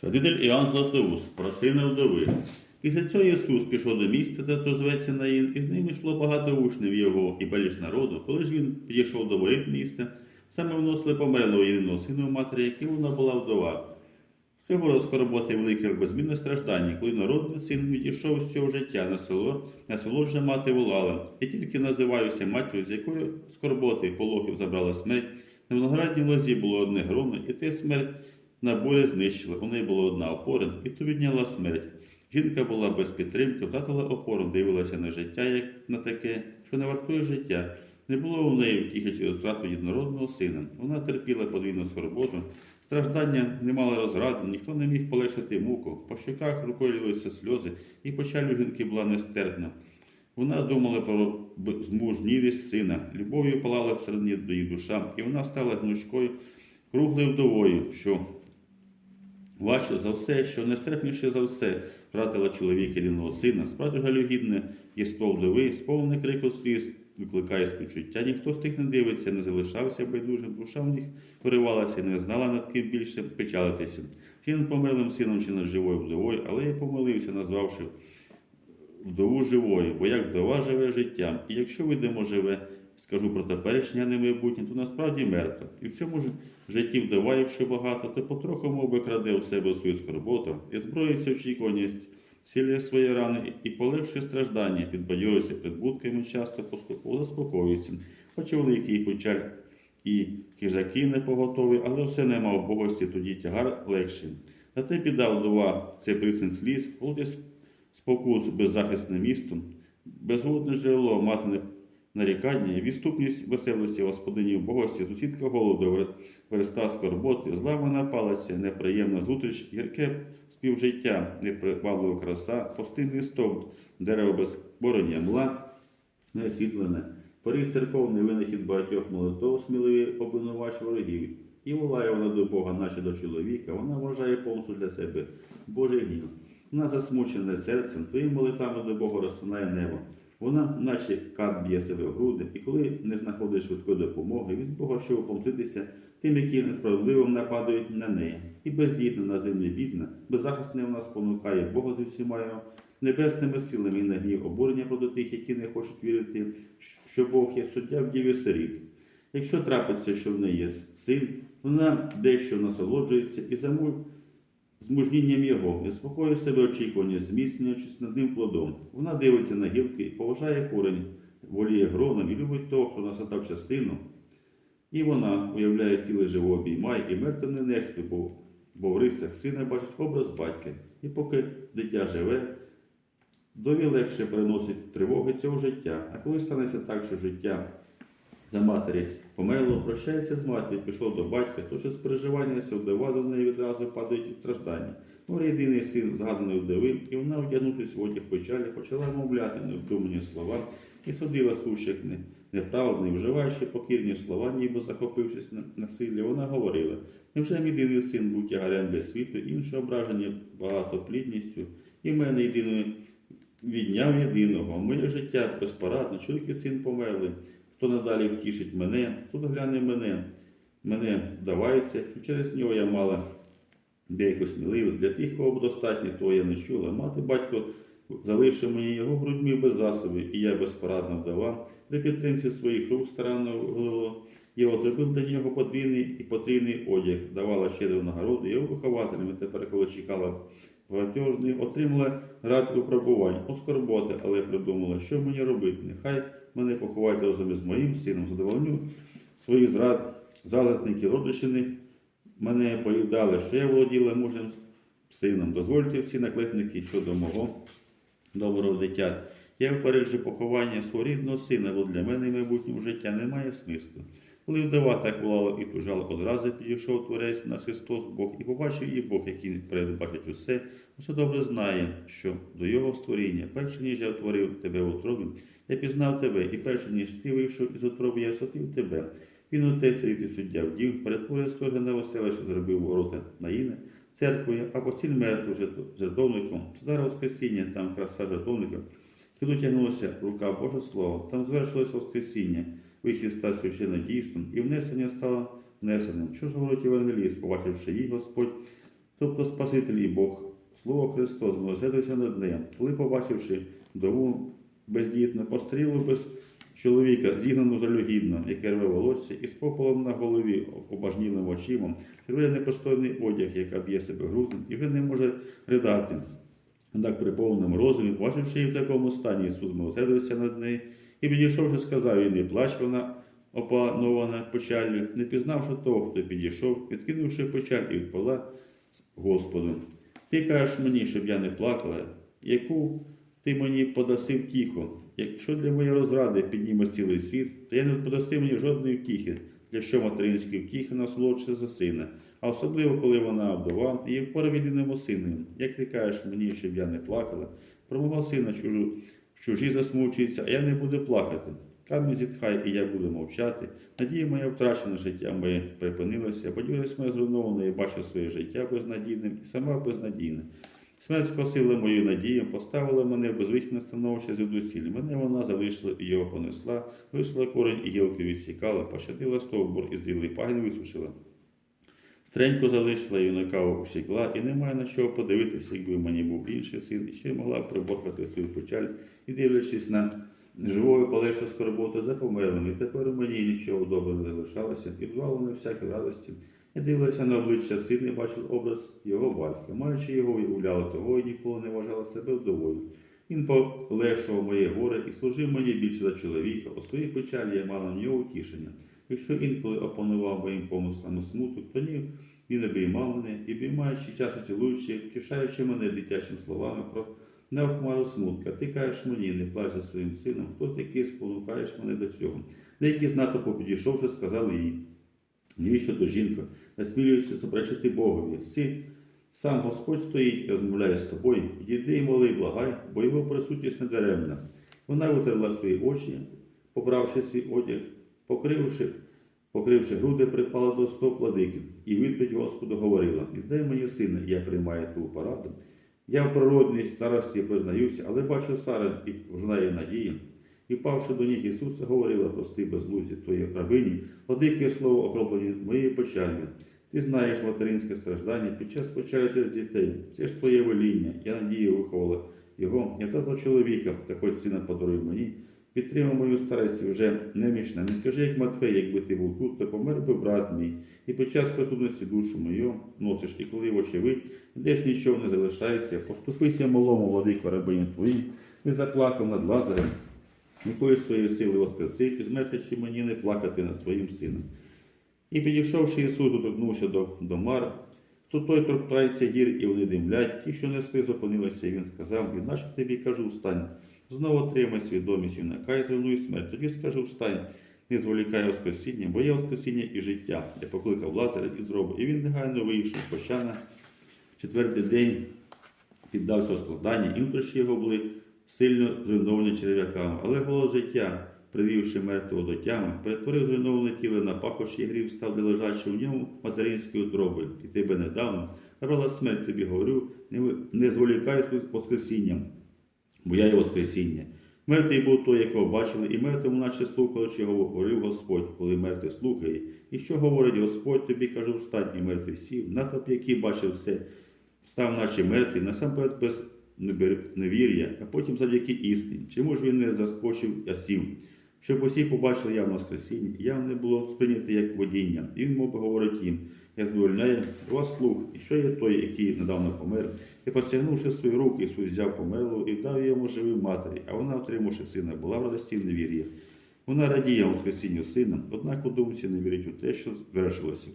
Святитель Іоанн Златоуст про сина вдови. Після цього Ісус пішов до місця, де то зветься Наїн, і з ним йшло багато учнів його і беліж народу. Коли ж він підійшов до воріт міста, саме вносили померлого єдиного сина у матері, яким вона була вдова. З цього розкорботи велике безмінне страждання, коли народний син відійшов з цього життя на село, на село вже мати волала. Я тільки називаюся матір'ю, з якої скорботи пологів забрала смерть. На виноградній лозі було одне гроно, і те смерть на болі знищила. У неї була одна опора, і ту відняла смерть. Жінка була без підтримки, втратила опору, дивилася на життя, як на таке, що не вартує життя. Не було у неї втіхи через втрату єдинородного сина. Вона терпіла подвійну скорботу. Страждання не мали розради, ніхто не міг полегшити муку. По щоках рукою сльози, і печаль у жінки була нестерпна. Вона думала про змужнілість сина, любов'ю палала всередині її душа, і вона стала гнучкою, круглою вдовою, що важче за все, що нестерпніше за все втратила чоловіка рідного сина, справді жалюгідне єство вдови, сповнене крику сліз, викликає співчуття. Ніхто з тих не дивиться, не залишався байдужим, душа в них виривалася не знала над ким більше печалитися. Чи над померлим сином, чи над живою вдовою, але я помилився, назвавши вдову живою, бо як вдова живе життям, і якщо видимо живе, скажу про теперішнє, а не майбутнє, то насправді мертва. І в цьому ж житті вдова, якщо багато, то потроху мов би, краде у себе свою скорботу і зброїться очікування, сілля свої рани і полегшує страждання, підбадьорюється придбутками, часто поступово заспокоюється, хоч і великий печаль і кижаки не поготові, але все нема в богості, тоді тягар легший. Та те біда вдова, це присин сліз, плодить спокус беззахисне місто, безводне джерело, мати не- нарікання, відступність веселості господині в богості, сусідка голоду, верста скорботи, зламана палиця, неприємна зустріч, гірке співжиття, неприваблива краса, пустинний стовп, дерево без бороня, мла, неосвітлене, поріг церковний винахід багатьох молитов, сміливий обвинувач ворогів. І волає вона до Бога, наче до чоловіка, вона вважає помсту для себе, Божий гнів. Вона засмучена серцем, твоїми молитвами до Бога розтинає небо. Вона, наче кат б'є себе в груди, і коли не знаходить швидкої допомоги від Бога, щоб помститися тим, які несправедливо нападають на неї. І бездітна на землі бідна, беззахисна вона спонукає Бога з усіма його небесними силами і на гнів обурення проти тих, які не хочуть вірити, що Бог є суддя в діві сиріт. Якщо трапиться, що в неї є син, вона дещо насолоджується і замов з мужнінням його, і спокоює себе очікування, зміцнюючись над ним плодом. Вона дивиться на гілки поважає корень, воліє гроном і любить того, хто насадав частину. І вона уявляє ціле живе обіймає і мертво не бо, бо в рисах сина бачить образ батька. І поки дитя живе, дові легше переносить тривоги цього життя. А коли станеться так, що життя за матері померло, прощається з матір'ю, пішов до батька, то що з переживання вдова до неї відразу падають від страждання. Ну, єдиний син згаданої вдови, і вона, одягнувшись в одяг печалі, почала мовляти невдумані слова і судила не, неправедний, вживаючи покірні слова, ніби захопившись на насилля, вона говорила: невже мій єдиний син був тягарем для світу, інше ображення багатоплідністю, і мене єдиної відняв єдиного. Моє життя безпорадне, чоловік і син померли. Хто надалі втішить мене, хто догляне мене, мене вдавається, що через нього я мала деяку сміливість. Для тих, кого достатньо, того я не чула. Мати батько залишив мені його грудьми без засобів, і я безпорадна вдова. При підтримці своїх рук старанно я зробив для нього подвійний і потрійний одяг, давала щедру нагороду його вихователями. Тепер, коли чекала них, отримала рад випробувань, оскорботи, але придумала, що мені робити. Нехай мене поховайте разом із моїм сином, задовольню своїх зрад, залезників, родичини мене поїдали, що я володіла мужем сином. Дозвольте всі наклепники щодо мого доброго дитя. Я впереджу поховання свого рідного сина, бо для мене майбутнього життя немає смислу. Коли вдова так волала і тужала, одразу підійшов творець на Христос Бог і побачив її Бог, який передбачить усе, усе добре знає, що до його створіння, перше ніж я творив тебе в утробі, я пізнав тебе, і перше ніж ти вийшов із утроби, я сотив тебе. Він отець і суддя вдів, перетворив схоже на що зробив ворота на Іне, церквою, а постіль мертву жертовником. Це Воскресіння, там краса жертовника. Коли тягнулася рука Божа Слово, там звершилось Воскресіння, вихід став священно дійсним, і внесення стало внесеним. Що ж говорить Євангеліст, побачивши її, Господь тобто Спаситель і Бог. Слово Христос милосердився над нею, коли, побачивши вдову бездітну, пострілу без чоловіка, зігнану жалюгідно, яке рве волосся, і з попелом на голові обажнілим очима, червоний непристойний одяг, яка б'є себе грудем, і вже не може ридати. Однак при повному розумі, бачивши її в такому стані, Ісус милосердився над нею, і підійшовши, сказав їй, не плач вона, опанована печаллю, не пізнавши того, хто підійшов, відкинувши печаль і відповіла Господу. Ти кажеш мені, щоб я не плакала, яку ти мені подаси втіху. Якщо для моєї розради підніме цілий світ, то я не подаси мені жодної втіхи, для що материнські втіхи насолодшиться за сина, а особливо, коли вона вдова і впора від єдиному сину. Як ти кажеш мені, щоб я не плакала, про мого сина чужу, чужі засмучуються, а я не буду плакати. Камінь зітхай, і я буду мовчати. Надія моя втрачена, життя моє припинилося, поділилась моє зруйноване і бачу своє життя безнадійним і сама безнадійна. Смерть скосила мою надію, поставила мене в безвихідне становище звідусіль. Мене вона залишила і його понесла, лишила корень і гілки відсікала, пощадила стовбур і зрілий пагін висушила. Стренько залишила юнака усікла, і немає на чого подивитися, якби в мені був інший син, і ще могла приборкати свою печаль і дивлячись на живою полегшу скорботу за померлими. Тепер у мені нічого доброго не залишалося, і вдвало на всякій радості. Я дивилася на обличчя сина і бачив образ його батька. Маючи його, уявляла того, і ніколи не вважала себе вдовою. Він полегшував моє горе і служив мені більше за чоловіка. У своїй печалі я мала в нього утішення. Якщо інколи опанував моїм помислам смуток, то ні, він обіймав мене і, обіймаючи часу цілуючи, втішаючи мене дитячими словами про неохмару смутка. Ти кажеш мені, не плач за своїм сином, хто такий спонукаєш мене до цього. Деякі з натовпу підійшовши, сказали їй. Навіщо то жінка, насмілюєшся суперечити Богові? Сі, сам Господь стоїть і розмовляє з тобою. Йди і моли, благай, бо його присутність не даремна. Вона витерла свої очі, побравши свій одяг, покривши, покривши груди, припала до стоп владики, і відповідь Господу говорила: Віддай мені сина, і я приймаю твою пораду. Я в природній старості признаюся, але бачу Сара і вжинає надії. І павши до ніг Ісуса, говорила прости безглузді твоїй рабині, владике слово окроплені моєю печалью. Ти знаєш материнське страждання під час почаю через дітей. Це ж твоє веління. Я надію виховала його. Я тато чоловіка, та хоч сина подаруй мені. Підтримав мою старість вже немічна. Не кажи, як Матфей, якби ти був тут, то помер би брат мій. І під час присутності душу мою носиш, і коли вочевидь, де ж нічого не залишається, поступися малому владику рабині твоїй, і заплакав над Лазарем, якої своєї сили воскресив, і зметячи мені не плакати над своїм сином. І підійшовши Ісус, доторкнувся до, до мар, то той торкається гір, і вони димлять, ті, що несли, зупинилися, і він сказав, відначе тобі кажу, встань. Знову отримай свідомість юнака і зруйнуй смерть. Тоді скажу, встань, не зволікай Воскресіння, бо є Воскресіння і життя. Я покликав Лазаря і зробив. І він негайно вийшов з пощана. Четвертий день піддався розкладанню, і внутрішні його були сильно зруйновані черв'яками. Але голос життя, привівши мертвого до тями, перетворив зруйноване тіло на пахощі грів, став лежачого в ньому материнської утроби. І тебе недавно набрала смерть, тобі говорю, не, зволікай Воскресінням, бо я є Воскресіння. Мертвий був той, якого бачили, і мертвому наче слухали, що говорив Господь, коли мертвий слухає. І що говорить Господь, тобі кажу, встань, і мертвий сів, натовп, який бачив все, став наче мертвий, насамперед без невір'я, а потім завдяки істині. Чому ж він не заскочив, а сів? Щоб усі побачили явно Воскресіння, і явно не було сприйняти як водіння. І він мов би говорить їм, я задовольняю вас слух, і що є той, який недавно помер, і простягнувши свої руки, Ісус взяв померлу і дав йому живій матері, а вона, отримавши сина, була в радості невір'я. Вона радіє Воскресінню сина, однак у думці не вірить у те, що звершилося.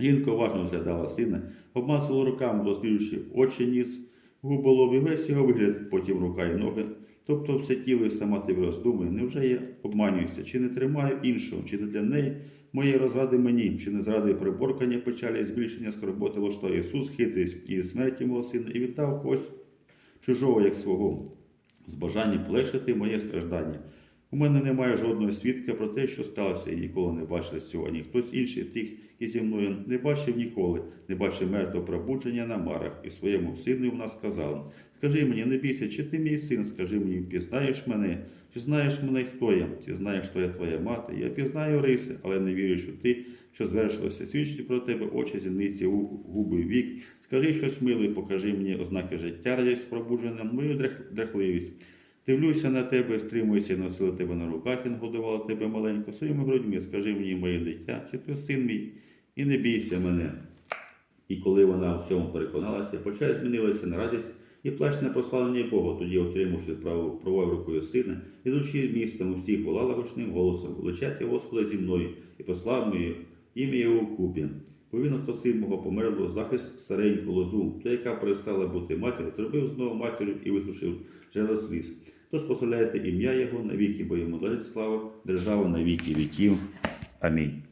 Жінка уважно розглядала сина, обмацувала руками, досліджуючи очі, ніс, губи лоб і весь його вигляд, потім рука і ноги. Тобто все тіло і сама ти роздумує, невже я обманююся, чи не тримаю іншого, чи не для неї моєї розради мені, чи не зради приборкання печалі, і збільшення скорботи влаштує Ісус, хитрість і смерті мого сина, і віддав когось чужого, як свого, з бажанням полегшити моє страждання. У мене немає жодного свідка про те, що сталося, і ніколи не бачив цього. Ні хтось інший тих, які зі мною не бачив ніколи, не бачив мертвого пробудження на марах, і своєму сину вона сказала: Скажи мені, не бійся, чи ти мій син, скажи мені, впізнаєш мене, чи знаєш мене, хто я? Чи знаєш, хто я твоя мати? Я пізнаю риси, але не вірю, що ти, що звершилося. Свідчить про тебе очі, зіниці, губи, вік. Скажи щось миле, покажи мені ознаки життя, радість пробудження, мою дрях- дряхливість. Дивлюся на тебе, стримуюся носила тебе на руках і нагодувала тебе маленько своїми грудьми. Скажи мені, моє дитя, чи ти син мій, і не бійся мене. І коли вона в цьому переконалася, почай змінилася на радість і плач на прославлення Бога, тоді, отримавши праву правою рукою сина, ідучи містом, усіх волала гучним голосом, величайте Господа зі мною і послав моє ім'я його купі. Бо він мого померло захист стареньку лозу, та яка перестала бути матір'ю, зробив знову матір'ю і висушив джерела сліз. Тож пославляйте ім'я Його навіки, бо йому належить слава, держава на віки віків. Амінь.